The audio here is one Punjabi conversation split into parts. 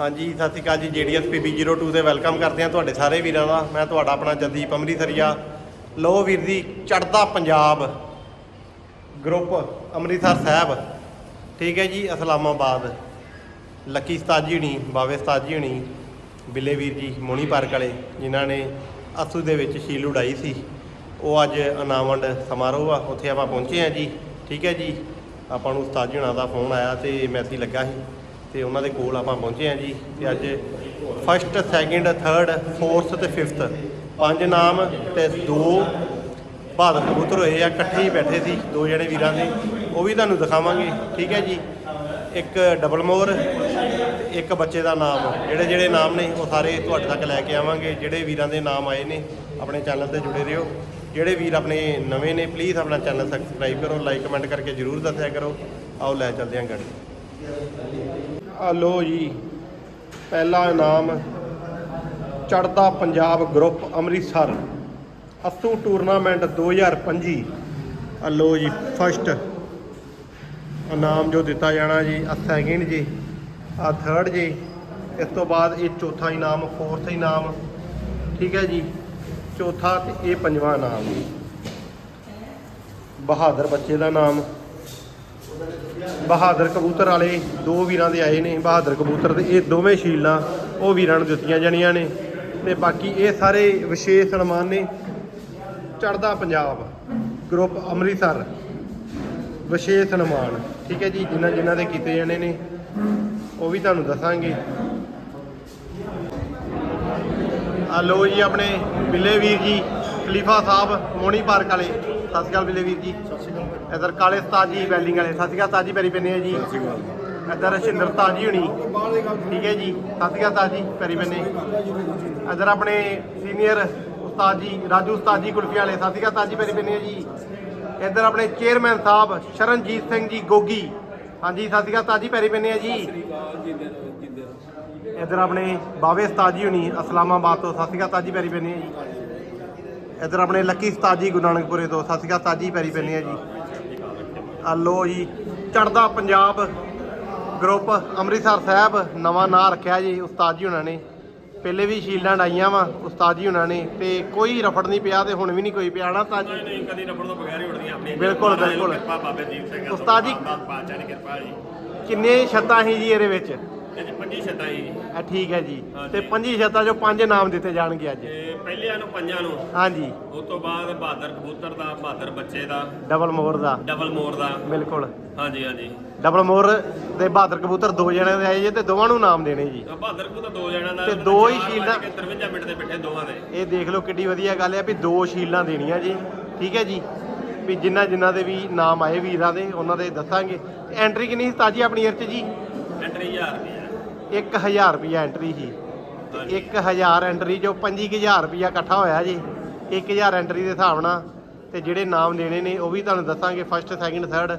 ਹਾਂਜੀ, ਸਤਿ ਸ਼੍ਰੀ ਅਕਾਲ ਜੀ, ਜੀਡੀਐਸ PB02 ਤੇ ਵੈਲਕਮ ਕਰਦੇ ਹਾਂ ਤੁਹਾਡੇ ਸਾਰੇ ਵੀਰਾਂ ਦਾ। ਮੈਂ ਤੁਹਾਡਾ ਆਪਣਾ ਜਦੀਪ ਅੰਮ੍ਰਿਤਸਰੀਆ ਲੋ ਵੀਰ ਜੀ ਚੜਦਾ ਪੰਜਾਬ ਗਰੁੱਪ ਅੰਮ੍ਰਿਤਸਰ ਸਾਹਿਬ। ਠੀਕ ਹੈ ਜੀ, ਇਸਲਾਮਾਬਾਦ। ਲੱਕੀ ਉਸਤਾਦ ਜੀ ਹਣੀ, ਬਾਵੇ ਉਸਤਾਦ ਹਣੀ, ਬਿੱਲੇ ਵੀਰ ਜੀ ਮੋਣੀ ਪਾਰਕ ਵਾਲੇ, ਜਿਨ੍ਹਾਂ ਨੇ ਅਸੂ ਦੇ ਵਿੱਚ ਸ਼ੀਲ ਉਡਾਈ ਸੀ। ਉਹ ਅੱਜ ਅਨਾਵੰਡ ਸਮਾਰੋਹ ਆ, ਉੱਥੇ ਆਪਾਂ ਪਹੁੰਚੇ ਆ ਜੀ। ਠੀਕ ਹੈ ਜੀ, ਆਪਾਂ ਨੂੰ ਉਸਤਾਦ ਜੀ ਦਾ ਫੋਨ ਆਇਆ ਤੇ ਮੈਸੇਜ ਲੱਗਾ ਸੀ। ਤੇ ਉਹਨਾਂ ਦੇ ਕੋਲ ਆਪਾਂ ਪਹੁੰਚੇ ਆ ਜੀ ਤੇ ਅੱਜ ਫਸਟ ਸੈਕਿੰਡ ਥਰਡ ਫੋਰਥ ਤੇ ਫਿਫਥ ਪੰਜ ਨਾਮ ਤੇ ਦੋ ਬਹਾਦਰ ਕਬੂਤਰ ਹੋਏ ਆ, ਇਕੱਠੇ ਹੀ ਬੈਠੇ ਸੀ, ਦੋ ਜਿਹੜੇ ਵੀਰਾਂ ਦੇ। ਉਹ ਵੀ ਤੁਹਾਨੂੰ ਦਿਖਾਵਾਂਗੇ, ਠੀਕ ਹੈ ਜੀ? ਇੱਕ ਡਬਲ ਮੋਰ ਤੇ ਇੱਕ ਬੱਚੇ ਦਾ ਨਾਮ। ਜਿਹੜੇ ਜਿਹੜੇ ਨਾਮ ਨੇ, ਉਹ ਸਾਰੇ ਤੁਹਾਡੇ ਤੱਕ ਲੈ ਕੇ ਆਵਾਂਗੇ। ਜਿਹੜੇ ਵੀਰਾਂ ਦੇ ਨਾਮ ਆਏ ਨੇ, ਆਪਣੇ ਚੈਨਲ ਤੇ ਜੁੜੇ ਰਹੋ। ਜਿਹੜੇ ਵੀਰ ਆਪਣੇ ਨਵੇਂ ਨੇ ਪਲੀਜ਼ ਆਪਣਾ ਚੈਨਲ ਸਬਸਕ੍ਰਾਈਬ ਕਰੋ ਲਾਈਕ ਕਮੈਂਟ ਕਰਕੇ ਜਰੂਰ ਦੱਸਿਆ ਕਰੋ। ਆਓ, ਲੈ ਚੱਲਦੇ ਹਾਂ ਗਾੜੀ ਆ ਲੋ ਜੀ, ਪਹਿਲਾ ਇਨਾਮ ਚੜਦਾ ਪੰਜਾਬ ਗਰੁੱਪ ਅੰਮ੍ਰਿਤਸਰ। ਅਸੂ ਟੂਰਨਾਮੈਂਟ 2025 ਆ ਲੋ ਜੀ ਫਸਟ ਇਨਾਮ ਜੋ ਦਿੱਤਾ ਜਾਣਾ ਜੀ ਆ ਸੈਕਿੰਡ ਜੀ ਆ ਥਰਡ ਜੀ। ਇਸ ਤੋਂ ਬਾਅਦ ਇਹ ਚੌਥਾ ਇਨਾਮ ਫੋਰਥ ਇਨਾਮ, ਠੀਕ ਹੈ ਜੀ। ਚੌਥਾ ਤੇ ਇਹ ਪੰਜਵਾਂ ਇਨਾਮ। ਬਹਾਦਰ ਬੱਚੇ ਦਾ ਨਾਮ। ਬਹਾਦਰ ਕਬੂਤਰ ਵਾਲੇ ਦੋ ਵੀਰਾਂ ਦੇ ਆਏ ਨੇ, ਬਹਾਦਰ ਕਬੂਤਰ ਤੇ ਇਹ ਦੋਵੇਂ ਸ਼ੀਲਾਂ ਉਹ ਵੀਰਾਂ ਨੂੰ ਦਿੱਤੀਆਂ ਜਾਣੀਆਂ ਨੇ। ਤੇ ਬਾਕੀ ਇਹ ਸਾਰੇ ਵਿਸ਼ੇਸ਼ ਸਨਮਾਨ ਨੇ। ਚੜਦਾ ਪੰਜਾਬ, ਗਰੁੱਪ ਅੰਮ੍ਰਿਤਸਰ, ਵਿਸ਼ੇਸ਼ ਸਨਮਾਨ। ਠੀਕ ਹੈ ਜੀ, ਜਿਨ੍ਹਾਂ ਜਿਨ੍ਹਾਂ ਦੇ ਕੀਤੇ ਜਾਣੇ ਨੇ, ਉਹ ਵੀ ਤੁਹਾਨੂੰ ਦੱਸਾਂਗੇ। ਆ ਲੋ ਜੀ ਆਪਣੇ ਬਿੱਲੇ ਵੀਰ ਜੀ, ਖਲੀਫਾ ਸਾਹਿਬ, ਮੋਣੀ ਪਾਰਕ ਵਾਲੇ। ਸਤਿ ਸ਼੍ਰੀ ਅਕਾਲ ਬਿੱਲੇ ਵੀਰ ਜੀ ਇਧਰ ਕਾਲੇ ਉਸਤਾਦ ਜੀ ਵੈਲਡਿੰਗ ਵਾਲੇ ਸਤਿ ਸ਼੍ਰੀ ਅਕਾਲ ਉਸਤਾਦ ਜੀ ਪੈਰੀ ਪੈਨੇ ਆ ਜੀ ਇਧਰ ਸ਼ਿੰਦਰ ਉਸਤਾਦ ਜੀ ਹੁਣੀ ਠੀਕ ਹੈ ਜੀ ਸਤਿ ਸ਼੍ਰੀ ਅਕਾਲ ਉਸਤਾਦ ਜੀ ਪੈਰੀ ਪੈਨੇ ਇਧਰ ਆਪਣੇ ਸੀਨੀਅਰ ਉਸਤਾਦ ਜੀ ਰਾਜੂ ਉਸਤਾਦ ਜੀ ਕੁਲਫੀ ਵਾਲੇ ਸਤਿ ਸ਼੍ਰੀ ਅਕਾਲ ਉਸਤਾਦ ਜੀ ਪੈਰੀ ਪੈਨੇ ਆ ਜੀ ਇਧਰ ਆਪਣੇ ਚੇਅਰਮੈਨ ਸਾਹਿਬ ਸ਼ਰਨਜੀਤ ਸਿੰਘ ਜੀ ਗੋਗੀ ਹਾਂਜੀ ਸਤਿ ਸ਼੍ਰੀ ਅਕਾਲ ਉਸਤਾਦ ਜੀ ਪੈਰੀ ਪੈਨੇ ਆ ਜੀ ਇਧਰ ਆਪਣੇ ਬਾਵੇ ਉਸਤਾਦ ਜੀ ਹੁਣੀ ਇਸਲਾਮਾਬਾਦ ਤੋਂ ਸਤਿ ਸ਼੍ਰੀ ਅਕਾਲ ਉਸਤਾਦ ਜੀ ਪੈਰੀ ਪੈਨੇ ਆ ਜੀ ਇਧਰ ਆਪਣੇ ਲੱਕੀ ਉਸਤਾਦ ਜੀ ਗੁਰੂ ਨਾਨਕਪੁਰੇ ਤੋਂ। ਸਤਿ ਸ਼੍ਰੀ ਅਕਾਲ ਉਸਤਾਦ ਜੀ ਪੈਰੀ ਪੈਨੇ ਆ ਜੀ। ਆ ਲੋ ਜੀ ਚੜਦਾ ਪੰਜਾਬ ਗਰੁੱਪ ਅੰਮ੍ਰਿਤਸਰ ਸਾਹਿਬ ਨਵਾਂ ਨਾਂ ਰੱਖਿਆ ਜੀ ਉਸਤਾਦ ਜੀ ਹੁਣਾਂ ਨੇ। ਪਹਿਲੇ ਵੀ ਸ਼ੀਲਡਾਂ ਡਾਈਆਂ ਵਾ ਉਸਤਾਦ ਜੀ ਹੁਣਾਂ ਨੇ। ਤੇ ਕੋਈ ਰਫੜ ਨਹੀਂ ਪਿਆ ਤੇ ਹੁਣ ਵੀ ਨਹੀਂ ਕੋਈ ਪਿਆ ਨਾ ਉਸਤਾਦ ਜੀ। ਨਹੀਂ ਕਦੀ ਨੰਬਰ ਤੋਂ ਬਗੈਰ ਹੀ ਉੜਦੀਆਂ ਆਪਣੀਆਂ। ਬਿਲਕੁਲ, ਬਿਲਕੁਲ। ਕਿਰਪਾ ਬਾਬੇ ਦੀਪ ਸਿੰਘ ਉਸਤਾਦ ਜੀ- ਬਾਦਸ਼ਾਹ ਦੀ ਕਿਰਪਾ ਜੀ। ਕਿੰਨੇ ਛੱਤਾਂ ਸੀ ਜੀ ਇਹਦੇ ਵਿੱਚ? ਇਹ ਜੀ ਪੰਜੀ ਛੱਤਾਂ ਜੀ। ਆ ਠੀਕ ਹੈ ਜੀ। ਹਾਂਜੀ। ਤੇ ਪੰਜੀ ਛੱਤਾਂ ਚੋਂ ਪੰਜ ਨਾਮ ਦਿੱਤੇ ਜਾਣਗੇ ਅੱਜ। ਤੇ ਪਹਿਲਿਆਂ ਨੂੰ ਪੰਜਾਂ ਨੂੰ। ਹਾਂਜੀ। ਉਸ ਤੋਂ ਬਾਅਦ ਬਹਾਦਰ ਕਬੂਤਰ ਦਾ ਬਹਾਦਰ ਬੱਚੇ ਦਾ। ਡਬਲ ਮੋਰ ਦਾ। ਡਬਲ ਮੋਰ ਦਾ। ਬਿਲਕੁਲ। ਹਾਂਜੀ ਹਾਂਜੀ। ਡਬਲ ਮੋਰ ਤੇ ਬਹਾਦਰ ਕਬੂਤਰ ਦੋ ਜਣਿਆਂ ਦੇ ਆਏ ਜੇ ਤੇ ਦੋਵਾਂ ਨੂੰ ਨਾਮ ਦੇਣੇ ਜੀ। ਬਹਾਦਰ ਕਬੂਤਰ ਦੋ ਜਣਿਆਂ ਦਾ ਤੇ ਦੋ ਹੀ ਚਾਰ ਸ਼ੀਲਡਾਂ- ਵੱਜ ਕੇ 53 ਮਿੰਟ ਦੇ ਬੈਠੇ ਦੋਵਾਂ ਦੇ। ਇਹ ਦੇਖ ਲਓ ਕਿੱਡੀ ਵਧੀਆ ਗੱਲ ਹੈ ਵੀ ਦੋ ਸ਼ੀਲਾਂ ਦੇਣੀਆਂ ਜੀ। ਠੀਕ ਹੈ ਜੀ। ਵੀ ਜਿਨ੍ਹਾਂ ਜਿਨ੍ਹਾਂ ਦੇ ਵੀ ਨਾਮ ਆਏ ਵੀਰਾਂ ਦੇ ਉਹਨਾਂ ਦੇ ਦੱਸਾਂਗੇ। ਐਂਟਰੀ ਕਿੰਨੀ ਸੀ ਤਾਜੀ ਆਪਣੀ ਏਅਰ 'ਚ ਜੀ? ਐਂਟਰੀ 1000 ਰੁਪਏ 1000 ਰੁਪਿਆ ਐਂਟਰੀ ਸੀ। ਤੇ 1000 ਐਂਟਰੀ ਚੋਂ 25000 ਰੁਪਿਆ ਇਕੱਠਾ ਹੋਇਆ ਜੀ। 1000 ਐਂਟਰੀ ਦੇ ਹਿਸਾਬ ਨਾਲ ਤੇ ਜਿਹੜੇ ਨਾਮ ਦੇਣੇ ਨੇ ਉਹ ਵੀ ਤੁਹਾਨੂੰ ਦੱਸਾਂਗੇ ਫਸਟ ਸੈਕਿੰਡ ਥਰਡ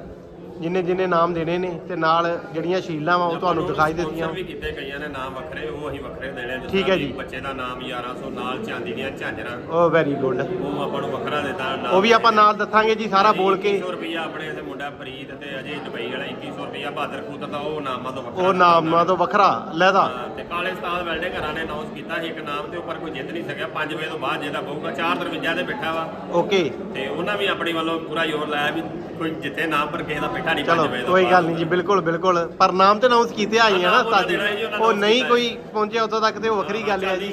ਜਿੰਨੇ ਜਿੰਨੇ ਨਾਮ ਦੇਣੇ ਨੇ ਤੇ ਨਾਲ ਜਿਹੜੀਆਂ ਸ਼ੀਲਾਂ ਵਾ ਉਹ ਤੁਹਾਨੂੰ ਦਿਖਾਈ ਦਿੱਤੀਆਂ। ਵੀ ਕੀਤੇ ਕਈਆਂ ਨੇ ਨਾਮ ਵੱਖਰੇ ਉਹ ਅਸੀਂ ਵੱਖਰੇ ਦੇਣੇ ਜਿਸ ਠੀਕ ਹੈ ਤਰ੍ਹਾਂ ਜੀ। ਵੀ ਬੱਚੇ ਦਾ ਨਾਮ 1100 ਨਾਲ ਚਾਂਦੀ ਦੀਆਂ ਝਾਂਜਰਾਂ। ਉਹ ਵੈਰੀ ਗੁੱਡ ਉਹ ਆਪਾਂ ਨੂੰ ਵੱਖਰਾ ਦਿੱਤਾ ਨਾਮ ਉਹ ਵੀ ਆਪਾਂ ਨਾਲ ਦੱਸਾਂਗੇ ਜੀ ਸਾਰਾ ਬੋਲ ਕੇ। 2100 ਰੁਪਈਆ ਆਪਣੇ ਤੇ ਮੁੰਡਾ ਪ੍ਰੀਤ ਤੇ ਅਜੇ ਦੁਬਈ ਵਾਲਾ 2100 ਰੁਪਈਆ ਬਹਾਦਰ ਕਬੂਤਰ ਦਾ ਉਹ ਨਾਮਾਂ ਤੋਂ ਵੱਖਰਾ ਉਹ ਨਾਮਾਂ ਤੋਂ ਵੱਖਰਾ ਲੈਦਾ ਹਾਂ, ਤੇ ਕਾਲੇ ਉਸਤਾਦ ਵੈਲਡੇ ਘਰਾਂ ਨੇ ਅਨਾਉਂਸ ਕੀਤਾ ਸੀ ਇੱਕ ਨਾਮ ਤੇ ਉੱਪਰ ਕੋਈ ਜਿੱਤ ਨਹੀਂ ਸਕਿਆ। 5 ਵਜੇ ਤੋਂ ਬਾਅਦ ਜਿਹਦਾ ਬਹੂਗਾ 4 ਦਰਵਿਜਾ ਤੇ ਬੈਠਾ ਵਾ। ਓਕੇ ਤੇ ਉਹਨਾਂ ਵੀ ਆਪਣੀ ਵੱਲੋਂ ਪੂਰਾ ਜ਼ੋਰ ਲਾਇਆ ਵੀ ਕੋਈ ਜਿੱਥੇ ਨਾਮ ਪਰ ਕਿਸੇ ਦਾ ਬੈਠਾ ਨਹੀਂ 5 ਚਲੋ ਵਜੇ ਕੋਈ। ਗੱਲ ਨਹੀਂ ਜੀ ਬਿਲਕੁਲ ਬਿਲਕੁਲ। ਪਰ ਨਾਮ ਤੇ ਅਨਾਉਂਸ ਕੀਤੇ ਆਈ ਹੈ ਨਾ ਸਾਜੀ ਉਹ ਨਹੀਂ ਕੋਈ ਪਹੁੰਚਿਆ ਉਦੋਂ ਤੱਕ ਤੇ ਉਹ ਵੱਖਰੀ ਗੱਲ ਹੈ ਜੀ।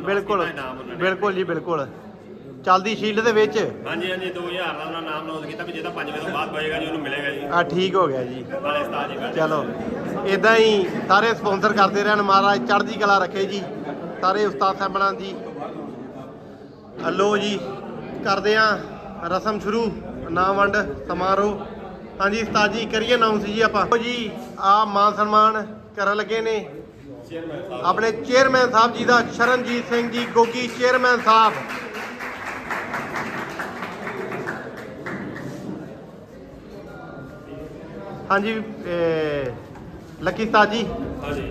ਬਿਲਕੁਲ। ਬਿਲਕੁਲ ਜੀ ਬਿਲਕੁਲ। ਚੱਲਦੀ ਸ਼ੀਲਡ ਦੇ ਵਿੱਚ। ਹਾਂਜੀ ਹਾਂਜੀ 2000 ਦਾ ਉਹਨਾਂ ਨਾਮ ਅਨਾਉਂਸ ਕੀਤਾ ਵੀ ਜਿਹਦਾ 5 ਵਜੇ ਤੋਂ ਬਾਅਦ ਹੋਏਗਾ ਜੀ ਉਹਨੂੰ ਮਿਲੇਗਾ ਜੀ। ਆ ਠੀਕ ਹੋ ਗਿਆ ਜੀ। ਉਸਤਾਦ ਚਲੋ ਇਦਾਂ ਹੀ ਸਾਰੇ ਸਪਾਂਸਰ ਕਰਦੇ ਰਹਿਣ ਮਹਾਰਾਜ ਚੜ੍ਹਦੀ ਕਲਾ ਰੱਖੇ ਜੀ। ਸਾਰੇ ਉਸਤਾਦ ਸਾਹਿਬਾਨਾਂ ਦੀ। ਹਲੋ ਜੀ ਕਰਦੇ ਆ ਰਸਮ ਸ਼ੁਰੂ। ਨਾਮ ਵੰਡ ਸਮਾਰੋਹ। ਹਾਂਜੀ ਉਸਤਾਦ ਜੀ ਕਰੀਏ ਅਨਾਉਂਸ ਜੀ ਆਪਾਂ। ਲਓ ਜੀ ਆ ਮਾਨ ਸਨਮਾਨ ਕਰਨ ਲੱਗੇ ਨੇ। ਆਪਣੇ ਚੇਅਰਮੈਨ ਸਾਹਿਬ ਜੀ ਦਾ ਸ਼ਰਨਜੀਤ ਸਿੰਘ ਜੀ ਗੋਗੀ ਚੇਅਰਮੈਨ ਸਾਹਿਬ। ਹਾਂਜੀ ਲੱਕੀ ਉਸਤਾਦ ਜੀ। ਹਾਂਜੀ।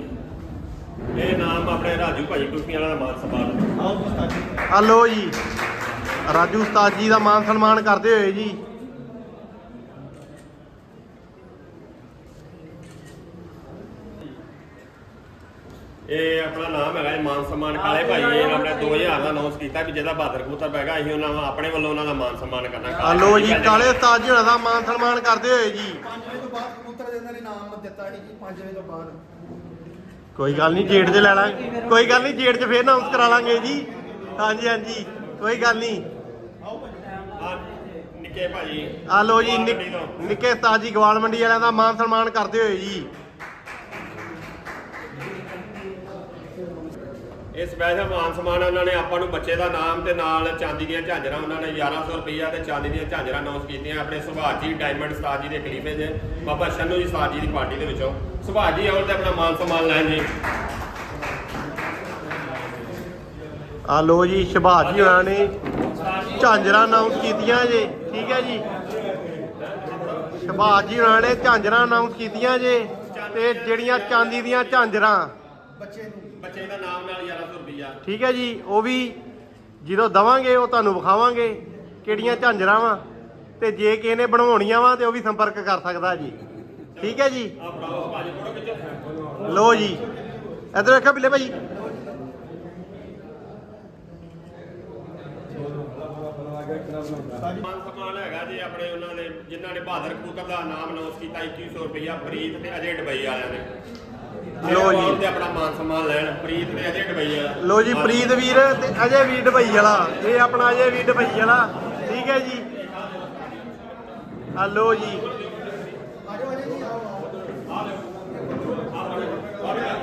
ਇਹ ਨਾਮ ਆਪਣੇ ਰਾਜੂ ਭਾਈ ਕੁਲਫੀਆਂ ਵਾਲਾ ਦਾ ਮਾਨ ਸਨਮਾਨ। ਹਲੋ ਜੀ ਰਾਜੂ ਉਸਤਾਦ ਜੀ ਦਾ ਮਾਨ ਸਨਮਾਨ ਕਰਦੇ ਹੋਏ ਜੀ। ਇਹ ਆਪਣਾ ਨਾਮ ਹੈਗਾ ਜੀ ਮਾਨ ਸਨਮਾਨ ਕਾਲੇ ਭਾਈ ਇਹ ਆਪਣੇ 2000 ਦਾ ਅਨਾਉਂਸ ਕੀਤਾ ਵੀ ਜਿਹਦਾ ਬਹਾਦਰ ਕਬੂਤਰ ਪੈਗਾ ਅਸੀਂ ਉਹਨਾਂ ਦਾ ਆਪਣੇ ਵੱਲੋਂ ਉਹਨਾਂ ਦਾ ਮਾਨ ਸਨਮਾਨ ਕਰਨਾ ਆ ਲੋ ਜੀ ਕਾਲੇ ਉਸਤਾਦ ਜੀ ਹੋਣਾ ਦਾ ਮਾਨ ਸਨਮਾਨ ਕਰਦੇ ਹੋਏ ਜੀ। 5 ਵਜੇ ਤੋਂ ਬਾਅਦ ਕਬੂਤਰ ਦੇ ਇਹਨਾਂ ਨੇ ਨਾਮ ਦਿੱਤਾ ਜੀ 5 ਵਜੇ ਤੋਂ ਬਾਅਦ। ਕੋਈ ਗੱਲ ਨਹੀਂ ਜੇੜ 'ਚ ਲੈ ਲਾਂਗੇ ਕੋਈ ਗੱਲ ਨਹੀਂ ਜੇੜ 'ਚ ਫੇਰ ਅਨਾਉਂਸ ਕਰਾ ਲਾਂਗੇ ਜੀ। ਹਾਂਜੀ ਹਾਂਜੀ ਕੋਈ ਗੱਲ ਨਹੀਂ ਨਿੱਕੇ ਭਾਜੀ ਆ ਲੋ ਜੀ ਨਿੱਕ- ਤੋਂ। ਉਸਤਾਦ ਜੀ ਗਵਾਲ ਮੰਡੀ ਵਾਲਿਆਂ ਦਾ ਮਾਨ ਸਨਮਾਨ ਕਰਦੇ ਹੋਏ ਜੀ। ਇਹ ਸਪੈਸ਼ਲ ਮਾਨ ਸਨਮਾਨ ਉਹਨਾਂ ਨੇ ਆਪਾਂ ਨੂੰ ਬੱਚੇ ਦਾ ਨਾਮ ਤੇ ਨਾਲ ਚਾਂਦੀ ਦੀਆਂ ਝਾਂਜਰਾਂ ਉਹਨਾਂ ਨੇ 1100 ਰੁਪਈਆ ਤੇ ਚਾਂਦੀ ਦੀਆਂ ਝਾਂਜਰਾਂ ਅਨਾਉਂਸ ਕੀਤੀਆਂ। ਆਪਣੇ ਸੁਭਾਸ਼ ਜੀ ਡਾਇਮੰਡ ਸਟਾਰ ਜੀ ਦੇ ਖਲੀਫੇ 'ਚ ਬਾਬਾ ਸ਼ੰਨੂ ਜੀ ਸਟਾਰ ਜੀ ਦੀ ਪਾਰਟੀ ਦੇ ਵਿੱਚੋਂ। ਸੁਭਾਸ਼ ਜੀ ਆਉਣ ਤੇ ਆਪਣਾ ਮਾਨ ਸਨਮਾਨ ਲੈਣ ਜੀ। ਆ ਲੋ ਜੀ ਸ਼ਬਾਜ ਜੀ ਹੋਣਾ ਨੇ ਝਾਂਜਰਾਂ ਅਨਾਉਂਸ ਕੀਤੀਆਂ ਜੇ ਠੀਕ ਹੈ ਜੀ? ਸ਼ਬਾਜ ਜੀ ਹੋਣਾ ਨੇ ਝਾਂਜਰਾਂ ਅਨਾਉਂਸ ਕੀਤੀਆਂ ਜੇ ਤੇ ਜਿਹੜੀਆਂ ਚਾਂਦੀ ਦੀਆਂ ਝਾਂਜਰਾਂ। ਬੱਚੇ ਨੂੰ। ਬੱਚੇ ਦਾ ਨਾਮ ਨਾਲ 1100 ਰੁਪਈਆ। ਠੀਕ ਹੈ ਜੀ ਉਹ ਵੀ ਜਦੋਂ ਦਵਾਂਗੇ ਉਹ ਤੁਹਾਨੂੰ ਵਿਖਾਵਾਂਗੇ ਕਿਹੜੀਆਂ ਝਾਂਜਰਾਂ ਵਾ। ਤੇ ਜੇ ਕਿਸੇ ਨੇ ਬਣਵਾਉਣੀਆਂ ਵਾ ਤੇ ਉਹ ਵੀ ਸੰਪਰਕ ਕਰ ਸਕਦਾ ਜੀ। ਠੀਕ ਹੈ ਜੀ? ਆ ਫੜਾਓ ਸੁਭਾਸ਼ ਜੀ ਫੋਟੋ ਖਿੱਚੋ ਲੋ ਜੀ। ਇਧਰ ਵੇਖੋ ਬਿੱਲੇ ਭਾਈ ਮਾਨ ਸਨਮਾਨ ਹੈਗਾ ਜੀ ਆਪਣੇ ਉਹਨਾਂ ਨੇ ਜਿਨ੍ਹਾਂ ਨੇ ਬਹਾਦਰ ਕਬੂਤਰ ਦਾ ਨਾਮ ਅਨਾਉਂਸ ਕੀਤਾ 2100 ਰੁਪਈਆ ਪ੍ਰੀਤ ਤੇ ਅਜੇ ਡਬਈ ਵਾਲਿਆਂ ਨੇ। ਲਓ ਜੀ। ਤੇ ਆਪਣਾ ਮਾਨ ਸਨਮਾਨ ਲੈਣ ਪ੍ਰੀਤ ਤੇ ਅਜੇ ਡਬਈ ਵਾਲਾ। ਲੋ ਜੀ ਪ੍ਰੀਤ ਵੀਰ ਤੇ ਅਜੇ ਵੀਰ ਢਬਈ ਵਾਲਾ। ਇਹ ਆਪਣਾ ਅਜੇ ਵੀਰ ਢਬਈ ਵਾਲਾ। ਠੀਕ ਹੈ ਜੀ। ਆ ਲੋ ਜੀ। ਆਜੋ ਆਜੋ ਜੀ ਆਓ ਆਓ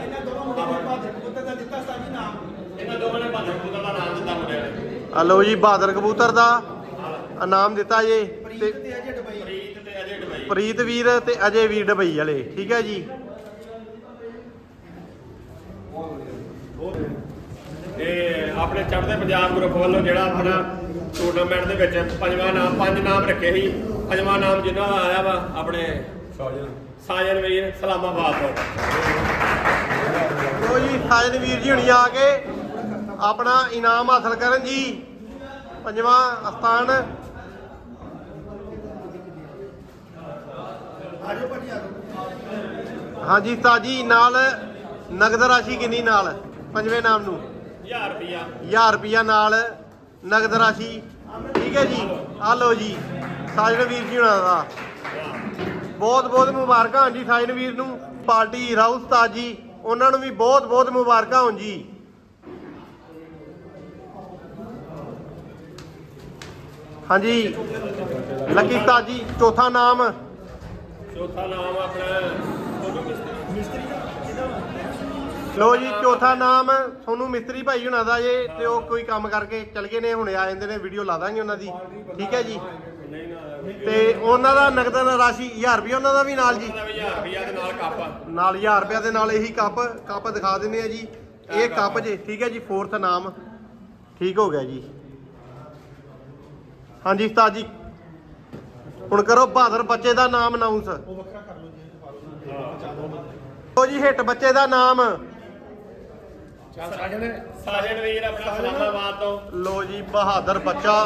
ਇਹਨਾਂ ਦੋਵਾਂ ਮੁੰਡਿਆਂ ਨੇ ਬਾਅਦ ਕਬੂਤਰ ਦਾ ਦਿੱਤਾ ਸੀ ਜੀ ਨਾਮ ਇਹਨਾਂ ਦੋਵਾਂ ਨੇ ਬਹਾਦਰ ਕਬੂਤਰ ਦਾ ਨਾਮ ਦਿੱਤਾ ਮੁੰਡਿਆਂ ਨੇ। ਆ ਲੋ ਜੀ ਬਹਾਦਰ ਕਬੂਤਰ ਦਾ ਇਨਾਮ ਦਿੱਤਾ ਜੇ। ਪ੍ਰੀਤ ਤੇ ਅਜੇ ਡਬਈ। ਪ੍ਰੀਤ ਤੇ ਅਜੇ ਡਬਈ। ਪ੍ਰੀਤ ਵੀਰ ਤੇ ਅਜੇ ਵੀਰ ਢਬਈ ਵਾਲੇ। ਠੀਕ ਹੈ ਜੀ। ਇਹ ਆਪਣੇ ਚੜ੍ਹਦੇ ਪੰਜਾਬ ਗਰੁੱਪ ਵੱਲੋਂ ਜਿਹੜਾ ਆਪਣਾ ਟੂਰਨਾਮੈਂਟ ਦੇ ਵਿੱਚ ਪੰਜਵਾਂ ਨਾਮ ਪੰਜ ਨਾਮ ਰੱਖੇ ਸੀ। ਪੰਜਵਾਂ ਨਾਮ ਜਿਨ੍ਹਾਂ ਦਾ ਆਇਆ ਵਾ ਆਪਣੇ ਸਾਜਨ। ਵੀਰ ਸਲਾਮਾਬਾਦ ਤੋਂ। ਲੋ ਜੀ ਸਾਜਨ ਵੀਰ ਜੀ ਹੁਣੀ ਆ ਕੇ ਆਪਣਾ ਇਨਾਮ ਹਾਸਲ ਕਰਨ ਜੀ। ਪੰਜਵਾਂ ਸਥਾਨ। ਹਾਂਜੀ ਤਾਜੀ ਨਾਲ ਨਗਦ ਰਾਸ਼ੀ ਕਿੰਨੀ ਨਾਲ? ਪੰਜਵੇਂ ਨਾਮ ਨੂੰ। 1000 ਰੁਪਿਆ 1000 ਰੁਪਿਆ ਨਾਲ ਨਗਦ ਰਾਸ਼ੀ। ਠੀਕ ਹੈ ਜੀ? ਆ ਲਓ ਜੀ ਸਾਜਨ ਵੀਰ ਜੀ ਹੁਣਾਂ ਦਾ। ਬਹੁਤ ਬਹੁਤ ਮੁਬਾਰਕਾਂ ਹੋਣ ਜੀ ਸਾਜਨ ਵੀਰ ਨੂੰ। ਪਾਰਟੀ ਰਾਉ ਉਸਤਾਦ ਜੀ ਉਹਨਾਂ ਨੂੰ ਵੀ ਬਹੁਤ ਬਹੁਤ ਮੁਬਾਰਕਾਂ ਹੋਣ ਜੀ। ਹਾਂਜੀ। ਲੱਕੀ ਉਸਤਾਦ ਜੀ ਚੌਥਾ ਨਾਮ। ਚੌਥਾ ਨਾਮ ਆਪਣਾ ਸੋਨੂ ਮਿਸਤਰੀ ਲੋ ਜੀ ਚੌਥਾ ਨਾਮ ਸੋਨੂੰ ਮਿਸਤਰੀ ਭਾਈ ਹੁਣਾਂ ਦਾ ਜੇ ਤੇ ਉਹ ਕੋਈ ਕੰਮ ਕਰਕੇ ਚਲ ਗਏ ਨੇ ਹੁਣੇ ਆ ਜਾਂਦੇ ਨੇ ਵੀਡੀਓ ਲਾ ਦਾਂਗੇ ਉਹਨਾਂ ਦੀ। ਠੀਕ ਹੈ ਜੀ? ਤੇ ਉਹਨਾਂ ਦਾ ਨਗਦ ਰਾਸ਼ੀ 1000 ਰੁਪਏ ਉਹਨਾਂ ਦਾ ਵੀ ਨਾਲ ਜੀ। ਉਹਦਾ ਵੀ 1000 ਰੁਪਿਆ ਦੇ ਨਾਲ ਕੱਪ ਨਾਲ 1000 ਰੁਪਏ ਦੇ ਨਾਲ ਇਹੀ ਕੱਪ ਕੱਪ ਦਿਖਾ ਦਿੰਦੇ ਆ ਜੀ। ਇਹ ਕੱਪ ਜੇ ਠੀਕ ਹੈ ਜੀ ਫੋਰਥ ਨਾਮ। ਠੀਕ ਹੋ ਗਿਆ ਜੀ। ਹਾਂਜੀ ਉਸਤਾਦ ਜੀ। ਹੁਣ ਕਰੋ ਬਹਾਦਰ ਬੱਚੇ ਦਾ ਨਾਮ ਅਨਾਉਂਸ ਉਹ ਵੱਖਰਾ ਕਰ ਲਓ ਜੀ ਲੋ ਜੀ ਹਿੱਟ ਬੱਚੇ ਦਾ ਨਾਮ। ਸਾਜਨ ਸਾਜਨ ਵੀਰ। ਆਪਣਾ ਸਲਾਮਾਬਾਦ ਤੋਂ। ਲੋ ਜੀ ਬਹਾਦਰ ਬੱਚਾ।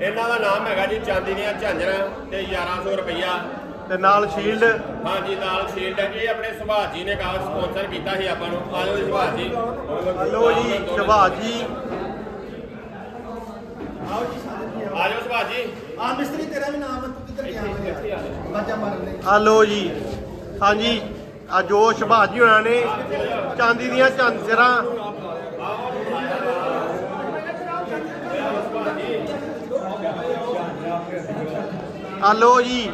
ਇਹਨਾਂ ਦਾ ਨਾਮ ਹੈਗਾ ਜੀ ਚਾਂਦੀ ਦੀਆਂ ਝਾਂਜਰਾਂ ਤੇ 1100 ਰੁਪਈਆ। ਤੇ ਨਾਲ ਸ਼ੀਲਡ ਹਾਂਜੀ ਨਾਲ ਸ਼ੀਲਡ ਇਹ ਆਪਣੇ ਸੁਭਾਸ਼ ਜੀ ਨੇ ਕਾਗਜ਼ ਸਪਾਂਸਰ ਕੀਤਾ ਸੀ ਆਪਾਂ ਨੂੰ। ਆਜੋ ਜੀ ਸੁਭਾਸ਼ ਜੀ। ਲੋ ਜੀ ਸ਼ਬਾਜ ਜੀ। ਆਓ ਜੀ ਆਜੋ ਸੁਭਾਸ਼ ਜੀ। ਆ ਮਿਸਤਰੀ ਤੇਰਾ ਵੀ ਨਾਮ ਹੈ। ਤੂੰ ਕਿੱਧਰ ਗਿਆ ਬਾਜਾ ਮਾਰਨ ਦੇ ਆ ਲੋ ਜੀ। ਹਾਂਜੀ। ਆ ਜੋ ਸ਼ਬਾਜ ਜੀ ਹੋਣਾ ਨੇ ਚਾਂਦੀ ਦੀਆਂ ਝਾਂਜਰਾਂ ਆ ਲੋ ਜੀ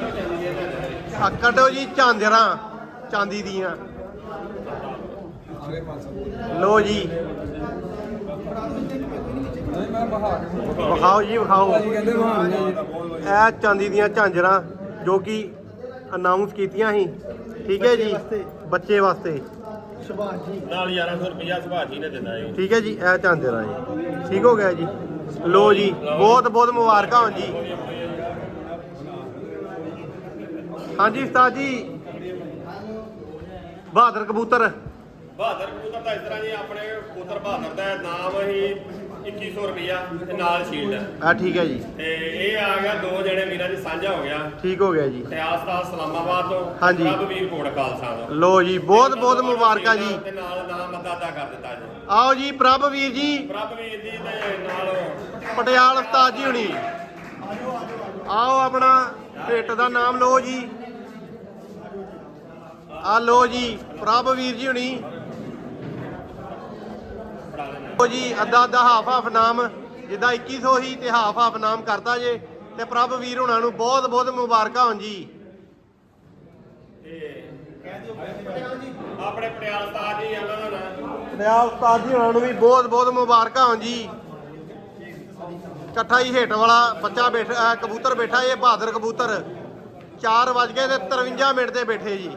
ਆ ਕੱਢੋ ਜੀ ਝਾਂਜਰਾਂ, ਚਾਂਦੀ ਦੀਆਂ। ਲੋ ਜੀ। ਵਿਖਾਓ ਜੀ, ਵਿਖਾਓ। ਇਹ ਚਾਂਦੀ ਦੀਆਂ ਝਾਂਜਰਾਂ ਜੋ ਕਿ ਅਨਾਉਂਸ ਕੀਤੀਆਂ ਸੀ। ਠੀਕ ਹੈ ਜੀ? ਬੱਚੇ ਵਾਸਤੇ। ਸ਼ਬਾਸ਼ ਜੀ। ਨਾਲ 1100 ਰੁਪਈਆ ਸੁਭਾਸ਼ ਜੀ ਨੇ ਦਿੱਤਾ ਜੀ। ਠੀਕ ਹੈ ਜੀ ਇਹ ਝਾਂਜਰਾਂ ਜੀ। ਠੀਕ ਹੋ ਗਿਆ ਜੀ। ਲੋ ਜੀ ਬਹੁਤ ਬਹੁਤ ਮੁਬਾਰਕਾਂ ਹੋਣ ਜੀ। ਹਾਂਜੀ ਉਸਤਾਦ ਜੀ। ਬਹਾਦਰ ਕਬੂਤਰ। ਬਹਾਦਰ ਕਬੂਤਰ ਦਾ ਇਸ ਤਰ੍ਹਾਂ ਜੀ ਆਪਣੇ ਕਬੂਤਰ ਬਹਾਦਰ ਦਾ ਨਾਮ ਹੀ 2100 ਰੁਪਿਆ ਤੇ ਨਾਲ ਸ਼ੀਲਡ ਆ ਠੀਕ ਹੈ ਜੀ। ਤੇ ਇਹ ਆ ਗਿਆ ਦੋ ਜਣੇ ਵੀਰਾਂ ਦੀ ਸਾਂਝਾ ਹੋ ਗਿਆ। ਠੀਕ ਹੋ ਗਿਆ ਜੀ। ਤੇ ਆਸਤਾ ਸਲਾਮਾਬਾਦ ਤੋਂ ਹਾਂਜੀ। ਪ੍ਰਭ ਵੀਰ ਕੋਟ ਖਾਲਸਾ ਤੋਂ। ਲੋ ਜੀ ਬਹੁਤ ਬਹੁਤ ਮੁਬਾਰਕਾਂ ਜੀ। ਤੇ ਨਾਲ ਨਾਮ ਅੱਦਾ ਅੱਦਾ ਕਰ ਦਿੱਤਾ ਜੀ। ਆਓ ਜੀ ਪ੍ਰਭ ਵੀਰ ਜੀ। ਪ੍ਰਭ ਵੀਰ ਜੀ ਤੇ ਨਾਲ ਪਟਿਆਲ ਉਸਤਾਦ ਜੀ ਹੁਣੀ। ਆਓ ਆਪਣਾ ਭੇਟ ਦਾ ਨਾਮ ਲਓ ਜੀ। ਆ ਲਓ ਜੀ ਪ੍ਰਭ ਵੀਰ ਜੀ ਹੁਣੀ। ਲਓ ਜੀ ਅੱਧਾ ਅੱਧਾ ਹਾਫ ਹਾਫ ਨਾਮ ਜਿੱਦਾਂ 2100 ਹੀ ਤੇ ਹਾਫ ਹਾਫ ਨਾਮ ਕਰਤਾ ਜੇ ਤੇ ਪ੍ਰਭ ਵੀਰ ਹੁਣਾਂ ਨੂੰ ਬਹੁਤ ਬਹੁਤ ਮੁਬਾਰਕਾਂ ਹੋਣ ਜੀ। ਆਪਣੇ ਪਟਿਆਲ ਉਸਤਾਦ ਜੀ ਉਹਨਾਂ ਨਾਮ ਪਟਿਆਲ ਉਸਤਾਦ ਜੀ ਹੁਣਾਂ ਨੂੰ ਵੀ ਬਹੁਤ ਬਹੁਤ ਮੁਬਾਰਕਾਂ ਹੋਣ ਜੀ। ਇਕੱਠਾ ਹੀ ਹੇਠ ਵਾਲਾ ਬੱਚਾ ਬੈਠਾ ਕਬੂਤਰ ਬੈਠਾ ਇਹ ਬਹਾਦਰ ਕਬੂਤਰ। 4 ਵਜ ਗਏ ਤੇ 53 ਮਿੰਟ ਤੇ ਬੈਠੇ ਜੀ।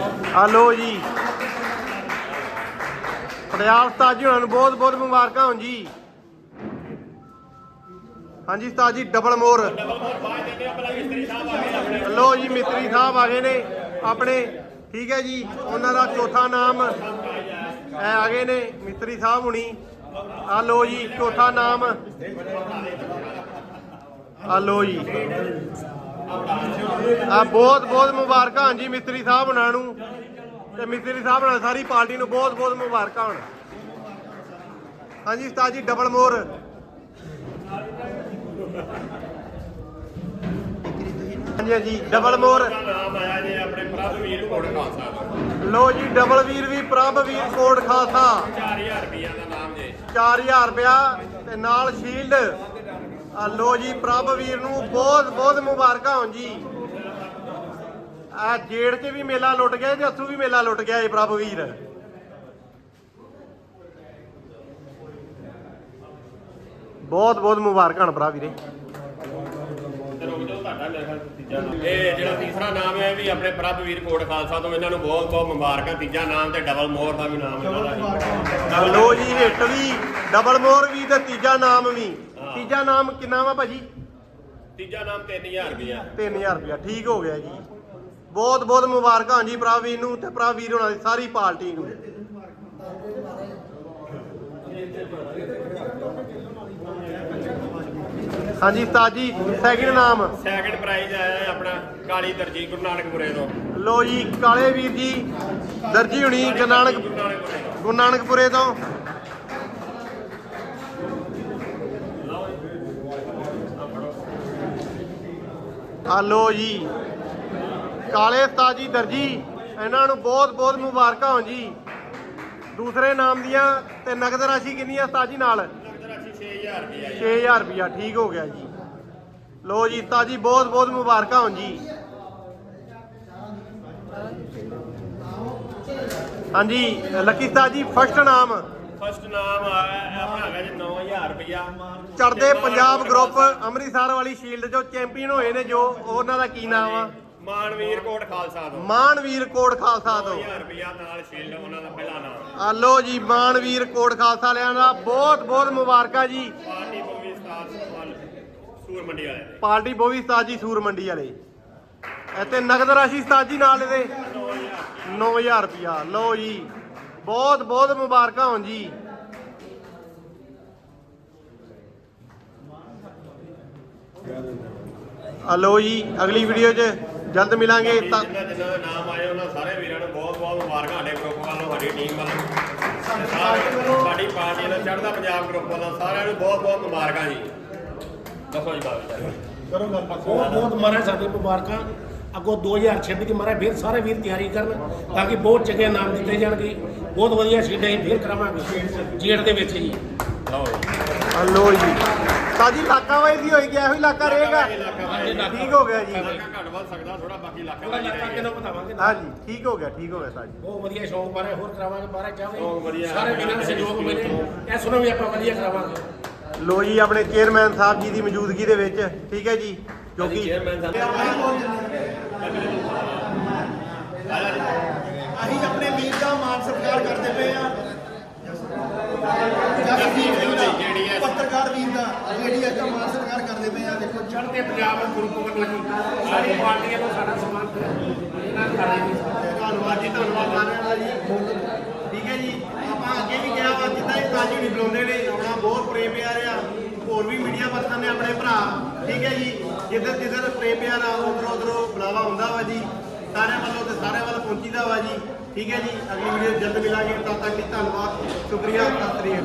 ਹਲੋ ਜੀ। ਪਟਿਆਲ ਉਸਤਾਦ ਜੀ ਹੁਣਾਂ ਨੂੰ ਬਹੁਤ ਬਹੁਤ ਮੁਬਾਰਕਾਂ ਹੋਣ ਜੀ। ਹਾਂਜੀ ਉਸਤਾਦ ਜੀ ਡਬਲ ਮੋਰ ਡਬਲ ਮੋਰ ਮਿਸਤਰੀ ਸਾਹਿਬ ਆ ਗਏ ਲੋ ਜੀ ਮਿੱਤਰੀ ਸਾਹਿਬ ਆ ਗਏ ਨੇ। ਆਪਣੇ, ਠੀਕ ਹੈ ਜੀ, ਉਹਨਾਂ ਦਾ ਚੌਥਾ ਨਾਮ। ਇਹ ਆ ਗਏ ਨੇ, ਮਿਸਤਰੀ ਸਾਹਿਬ ਹੁਣੀ। ਆ ਲੋ ਜੀ, ਚੌਥਾ ਨਾਮ। ਆ ਲੋ ਜੀ। ਆ ਬਹੁਤ ਬਹੁਤ ਮੁਬਾਰਕਾਂ ਹੋਣ ਜੀ ਸਾਹਿਬ ਹੁਣਾਂ ਨੂੰ ਤੇ ਮਿੱਤਰੀ ਸਾਹਿਬ ਨਾਲ ਸਾਰੀ ਪਾਰਟੀ ਨੂੰ ਬਹੁਤ ਬਹੁਤ ਮੁਬਾਰਕਾਂ ਹੋਣ। ਹਾਂਜੀ ਉਸਤਾਦ ਜੀ ਡਬਲ ਮੋਰ ਹਾਂਜੀ ਹਾਂਜੀ ਡਬਲ ਮੋਰ ਨਾਮ ਆਇਆ ਜੀ ਆਪਣੇ ਪ੍ਰਭ ਵੀਰ ਕੋਟ ਖਾਲਸਾ ਲੋ ਜੀ ਡਬਲ ਵੀਰ ਵੀ, ਪ੍ਰਭ ਵੀਰ ਕੋਟ ਖਾਲਸਾ। 4000 ਰੁਪਿਆ ਦਾ ਨਾਮ ਜੀ 4000 ਰੁਪਇਆ ਤੇ ਨਾਲ ਸ਼ੀਲਡ। ਆ ਲੋ ਜੀ ਪ੍ਰਭ ਵੀਰ ਨੂੰ ਬਹੁਤ ਬਹੁਤ ਮੁਬਾਰਕਾਂ ਹੋਣ ਜੀ। ਆ ਜੇੜ 'ਚ ਵੀ ਮੇਲਾ ਲੁੱਟ ਗਿਆ ਤੇ ਹੱਥੋਂ ਵੀ ਮੇਲਾ ਲੁੱਟ ਗਿਆ ਇਹ ਪ੍ਰਭ ਵੀਰ। ਬਹੁਤ ਬਹੁਤ ਮੁਬਾਰਕਾਂ ਹਨ ਭਰਾ ਵੀਰੇ। ਤੇ ਰੁਕ ਜਾਓ ਤੁਹਾਡਾ ਮੇਰੇ ਖਿਆਲ ਤੀਜਾ ਨਾਮ। ਇਹ ਜਿਹੜਾ ਤੀਸਰਾ ਨਾਮ ਹੈ ਵੀ ਆਪਣੇ ਪ੍ਰਭ ਵੀਰ ਕੋਟ ਖਾਲਸਾ ਤੋਂ ਇਹਨਾਂ ਨੂੰ ਬਹੁਤ ਬਹੁਤ ਮੁਬਾਰਕਾਂ। ਤੀਜਾ ਨਾਮ ਤੇ ਡਬਲ ਮੋਰ ਦਾ ਵੀ ਨਾਮ ਇਹਨਾਂ ਦਾ ਜੀ ਲੋ ਜੀ ਹਿੱਟ ਵੀ ਡਬਲ ਮੋਰ ਵੀ ਤੇ ਤੀਜਾ ਨਾਮ ਵੀ। ਤੀਜਾ ਨਾਮ ਕਿੰਨਾ ਵਾ ਭਾਜੀ? ਤੀਜਾ ਨਾਮ 3000 ਰੁਪਿਆ 3000 ਰੁਪਇਆ ਠੀਕ ਹੋ ਗਿਆ ਜੀ। ਬਹੁਤ ਬਹੁਤ ਮੁਬਾਰਕਾਂ ਜੀ ਪ੍ਰਵੀਰ ਨੂੰ ਤੇ ਪ੍ਰਵੀਰ ਹੋਣਾ ਦੀ ਸਾਰੀ ਪਾਰਟੀ ਨੂੰ। ਹਾਂਜੀ ਉਸਤਾਦ ਜੀ ਸੈਕਿੰਡ ਨਾਮ। ਸੈਕਿੰਡ ਪ੍ਰਾਈਜ਼ ਆਇਆ ਹੈ ਆਪਣਾ ਕਾਲੀ ਦਰਜੀ ਗੁਰੂ ਨਾਨਕਪੁਰੇ ਤੋਂ। ਲੋ ਜੀ ਕਾਲੇ ਵੀਰ ਜੀ ਦਰਜੀ ਹੁਣੀ ਗੁਰੂ ਨਾਨਕ ਗੁਰੂ ਨਾਨਕਪੁਰੇ ਤੋਂ। ਗੁਰੂ ਨਾਨਕਪੁਰੇ ਤੋਂ ਆ ਲੋ ਜੀ। ਕਾਲੇ ਉਸਤਾਦ ਜੀ ਦਰਜੀ ਇਹਨਾਂ ਨੂੰ ਬਹੁਤ ਬਹੁਤ ਮੁਬਾਰਕਾਂ ਹੋਣ ਜੀ। ਦੂਸਰੇ ਨਾਮ ਦੀਆਂ ਤੇ ਨਗਦ ਰਾਸ਼ੀ ਕਿੰਨੀ ਆ ਉਸਤਾਦ ਜੀ ਨਾਲ? ਨਗਦ ਰਾਸ਼ੀ 6000 ਰੁਪਿਆ ਜੀ। 6000 ਰੁਪਇਆ ਠੀਕ ਹੋ ਗਿਆ ਜੀ। ਲੋ ਜੀ ਉਸਤਾਦ ਜੀ ਬਹੁਤ ਬਹੁਤ ਮੁਬਾਰਕਾਂ ਹੋਣ ਜੀ। ਹਾਂਜੀ ਲੱਕੀ ਉਸਤਾਦ ਜੀ ਫਸਟ ਨਾਮ। ਫਸਟ ਨਾਮ ਆਇਆ ਆਪਣਾ ਹੈਗਾ ਜੀ 9000 ਰੁਪਿਆ ਚੜਦੇ ਪੰਜਾਬ ਗਰੁੱਪ ਅੰਮ੍ਰਿਤਸਰ ਵਾਲੀ ਸ਼ੀਲਡ ਚੋਂ ਚੈਂਪੀਅਨ ਹੋਏ ਨੇ ਜੋ ਉਹਨਾਂ ਦਾ ਕੀ ਨਾਮ ਆ? ਮਾਨਵੀਰ ਕੋਟ ਖਾਲਸਾ ਤੋਂ। ਮਾਨਵੀਰ ਕੋਟ ਖਾਲਸਾ ਤੋਂ। 9000 ਰੁਪਿਆ ਨਾਲ ਸ਼ੀਲਡ ਉਹਨਾਂ ਦਾ ਪਹਿਲਾ ਨਾਮ। ਆਲੋ ਜੀ ਮਾਨਵੀਰ ਕੋਟ ਖਾਲਸਾ ਵਾਲਿਆਂ ਦਾ ਬਹੁਤ ਬਹੁਤ ਮੁਬਾਰਕਾਂ ਜੀ। ਪਾਰਟੀ ਬੋਵੀ ਸੁਖਵਾਲ ਸੂਰ ਮੰਡੀ ਵਾਲੇ। ਪਾਰਟੀ ਬੋਵੀ ਉਸਤਾਦ ਜੀ ਸੂਰ ਮੰਡੀ ਵਾਲੇ। ਅਤੇ ਨਗਦ ਰਾਸ਼ੀ ਉਸਤਾਦ ਜੀ ਨਾਲ ਇਹਦੇ। 9000 ਰੁਪਿਆ ਲਓ ਜੀ। ਬਹੁਤ ਬਹੁਤ ਮੁਬਾਰਕਾਂ ਹੋਣ ਜੀ। ਹਲੋ ਜੀ ਅਗਲੀ ਵੀਡੀਓ 'ਚ ਜਲਦ ਮਿਲਾਂਗੇ ਦੇ ਨਾਮ ਆਏ ਉਹਨਾਂ ਸਾਰੇ ਵੀਰਾਂ ਨੂੰ ਬਹੁਤ ਬਹੁਤ ਮੁਬਾਰਕਾਂ ਸਾਡੇ ਗਰੁੱਪ ਵੱਲੋਂ ਸਾਡੀ ਟੀਮ ਵੱਲੋਂ। ਤੇ ਸਾਰੇ- ਸਾਡੀ ਪਾਰਟੀ ਵੱਲੋਂ ਚੜ੍ਹਦਾ ਪੰਜਾਬ ਗਰੁੱਪ ਵੱਲੋਂ ਸਾਰਿਆਂ ਨੂੰ ਬਹੁਤ ਬਹੁਤ ਮੁਬਾਰਕਾਂ ਜੀ। ਦੱਸੋ ਜੀ ਬਾਬਾ ਕਰੋ ਗੱਲ ਬਹੁਤ ਬਹੁਤ ਮਹਾਰਾਜ ਸਾਡੇ ਮੁਬਾਰਕਾਂ। ਅੱਗੋਂ 2000 ਛੱਡ ਕੇ ਮਹਾਰਾਜ ਫਿਰ ਸਾਰੇ ਵੀਰ ਤਿਆਰੀ ਕਰਨ ਤਾਂ ਕਿ ਬਹੁਤ ਚੰਗੇ ਨਾਮ ਦਿੱਤੇ ਜਾਣਗੇ। ਬਹੁਤ ਵਧੀਆ ਸੀਟਾਂ ਅਸੀਂ ਫਿਰ ਕਰਾਵਾਂਗੇ ਜੇੜ ਦੇ ਵਿੱਚ ਜੀ ਲਓ ਜੀ। ਹਲੋ ਜੀ। ਸਾਜੀ ਇਲਾਕਾ ਵਾਈ ਦੀ ਹੋਈ ਗਿਆ ਇਹੋ ਇਲਾਕਾ ਰਹੇਗਾ? ਠੀਕ ਹੋ ਗਿਆ ਜੀ। ਇਲਾਕਾ ਘੱਟ ਵੱਧ ਸਕਦਾ ਥੋੜਾ ਬਾਕੀ ਇਲਾਕਾ ਥੋੜਾ ਦਾ ਲੱਗਾ ਕਿਨੋਂ ਬਤਾਵਾਂਗੇ ਹਾਂਜੀ ਠੀਕ ਹੋ ਗਿਆ ਠੀਕ ਹੋ ਗਿਆ ਸਾਜੀ ਬਹੁਤ ਵਧੀਆ ਸ਼ੌਂਕ ਬਾਰੇ ਹੋਰ ਕਰਾਵਾਂਗੇ ਸ਼ੌਂਕ ਚਾਹਵੇ। ਸਾਰੇ ਵੀਰਾਂ ਨੂੰ ਸਹਿਯੋਗ ਮਿਲੇ। ਇਸ ਨੂੰ ਵੀ ਆਪਾਂ ਵਧੀਆ ਕਰਾਵਾਂਗੇ। ਲੋ ਜੀ ਆਪਣੇ ਚੇਅਰਮੈਨ ਸਾਹਿਬ ਜੀ ਦੀ ਮੌਜੂਦਗੀ ਦੇ ਵਿੱਚ ਠੀਕ ਹੈ ਜੀ। ਜੋ ਕਿ ਚੇਅਰਮੈਨ ਸਾਹਿਬ ਅਸੀਂ ਆਪਣੇ ਵੀਰ ਦਾ ਮਾਨ ਸਤਿਕਾਰ ਕਰਦੇ ਪਏ ਆ ਜਸਦੀਪ ਸਿੰਘ ਜੀ ਜਿਹੜੀ ਹੈ। ਪੱਤਰਕਾਰ ਵੀਰ ਦਾ ਜਿਹੜੀ ਅੱਜ ਮਾਨ ਸਰਕਾਰ ਕਰਦੇ ਪਏ ਆ ਦੇਖੋ ਚੜ੍ਹਦੇ ਪੰਜਾਬ ਗਰੁੱਪ ਵੱਲੋਂ ਜੀ ਸਾਰੀ ਪਾਰਟੀਆਂ ਨੂੰ ਸਾਡਾ ਸਮਾਨ ਇਹਨਾਂ ਕਰ ਰਹੇ ਨੇ ਧੰਨਵਾਦ ਜੀ ਧੰਨਵਾਦ ਸਾਰਿਆਂ ਦਾ ਜੀ। ਠੀਕ ਹੈ ਜੀ ਆਪਾਂ ਅੱਗੇ ਵੀ ਕਿਹਾ ਵਾ ਜਿੱਦਾਂ ਇਹ ਨਹੀਂ ਬੁਲਾਉਂਦੇ ਨੇ ਆਪਣਾ ਬਹੁਤ ਪ੍ਰੇਮ ਪਿਆਰ ਆ। ਹੋਰ ਵੀ ਮੀਡੀਆ ਪਰਸਨ ਨੇ ਆਪਣੇ ਭਰਾ। ਠੀਕ ਹੈ ਜੀ। ਜਿੱਧਰ ਜਿੱਧਰ ਪ੍ਰੇਮ ਪਿਆਰ ਆ, ਉਧਰ ਉਧਰੋਂ ਬੁਲਾਵਾ ਹੁੰਦਾ ਵਾ ਜੀ। ਸਾਰਿਆਂ ਵੱਲੋਂ ਤੇ ਸਾਰਿਆਂ ਵੱਲ ਪਹੁੰਚੀਦਾ ਵਾ ਜੀ। ਠੀਕ ਹੈ ਜੀ, ਅਗਲੀ ਵੀਡੀਓ ਜਲਦ ਮਿਲਾਂਗੇ। ਤਦ ਤੱਕ ਲਈ ਧੰਨਵਾਦ। ਸ਼ੁਕਰੀਆ। ਸਤਿ ਸ੍ਰੀ ਅਕਾਲ।